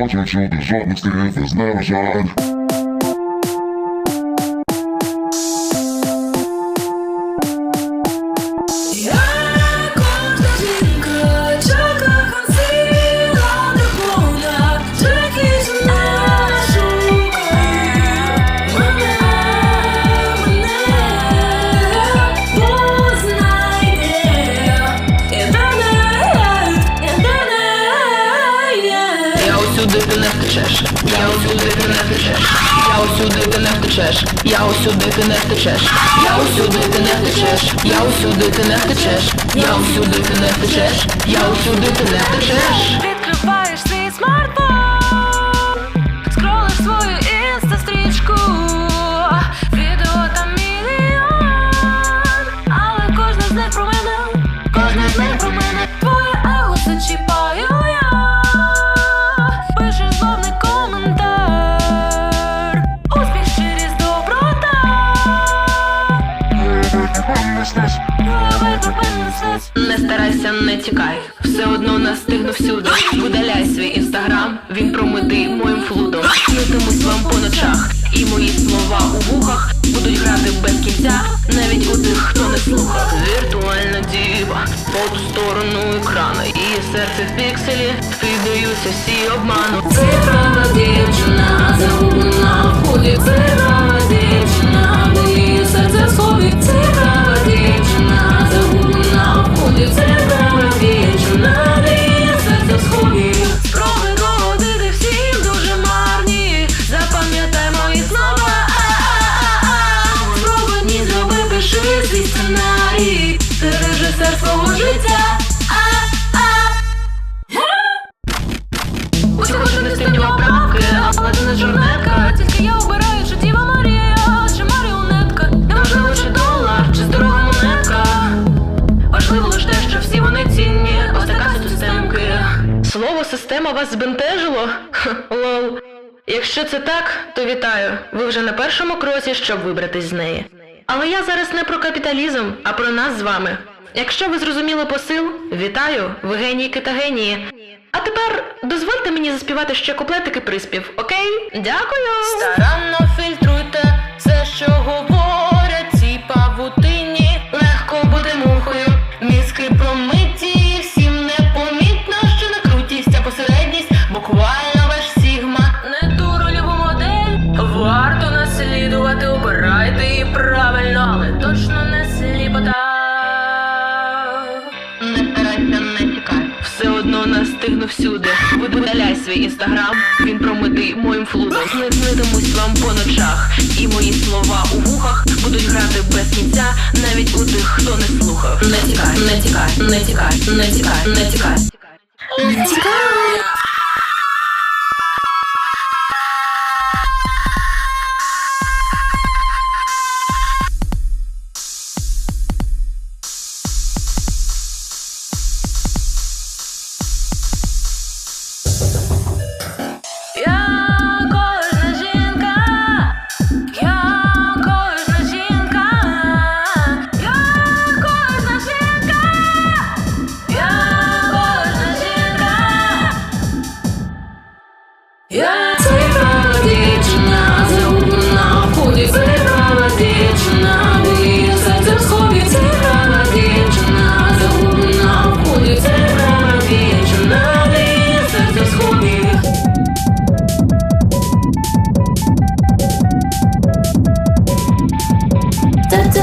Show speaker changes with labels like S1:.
S1: Project you desire, Mr. F
S2: is not a child. Втечеш, я усюди ти не втечеш, я усюди ти не втечеш, я усюди ти не втечеш, я усюди ти не втечеш, я усюди ти не втечеш.
S1: Відкриваєш
S2: Не старайся, не тікай, все одно настигну всюди. Видаляй свій інстаграм, він промитий моїм флудом. Снитимусь вам по ночах, і мої слова у вухах будуть грати без кінця, навіть у тих, хто не слухав. Віртуальна діва по ту сторону екрану, і серце в пікселі, піддаються всі обману.
S1: Цифрова дівчина загублена в ході життя
S2: Усього ж не стильні оправки, але ти не журнетка.
S1: Тільки я обираю, чи Діва чи маріонетка
S2: Неважливо, чи долар, чи здорова монетка. Важливо лише те, що всі вони цінні. Ось така. Слово система вас збентежило? Лол. Якщо це так, то вітаю. Ви вже на першому кроці, щоб вибратись з неї. Але я зараз не про капіталізм, а про нас з вами. Якщо ви зрозуміли посил, вітаю, ви та генії. А тепер дозвольте мені заспівати ще куплетики приспів, окей? Дякую! Старанно фільтруйте все, що говорять ці павутині. Легко бути мухою, мізки промиті, всім непомітно, що не крутість, а посередність, буквально ваш сігма.
S1: Не ту рольову модель варто наслідувати, обирайте її правильно, але
S2: всюди. Видаляй свій інстаграм, він промитий моїм флудом. Не знитимусь вам по ночах, і мої слова у вухах будуть грати без кінця, навіть у тих, хто не слухав. Не тікай, не тікай, не тікай, не тікай, не тікай.
S1: Не тікай. Я цифрова дівчина, загублена в худі цифрова дівчина, моє серце в сході цифрова дівчина, загублена в худі цифрова дівчина, моє серце в сході. Та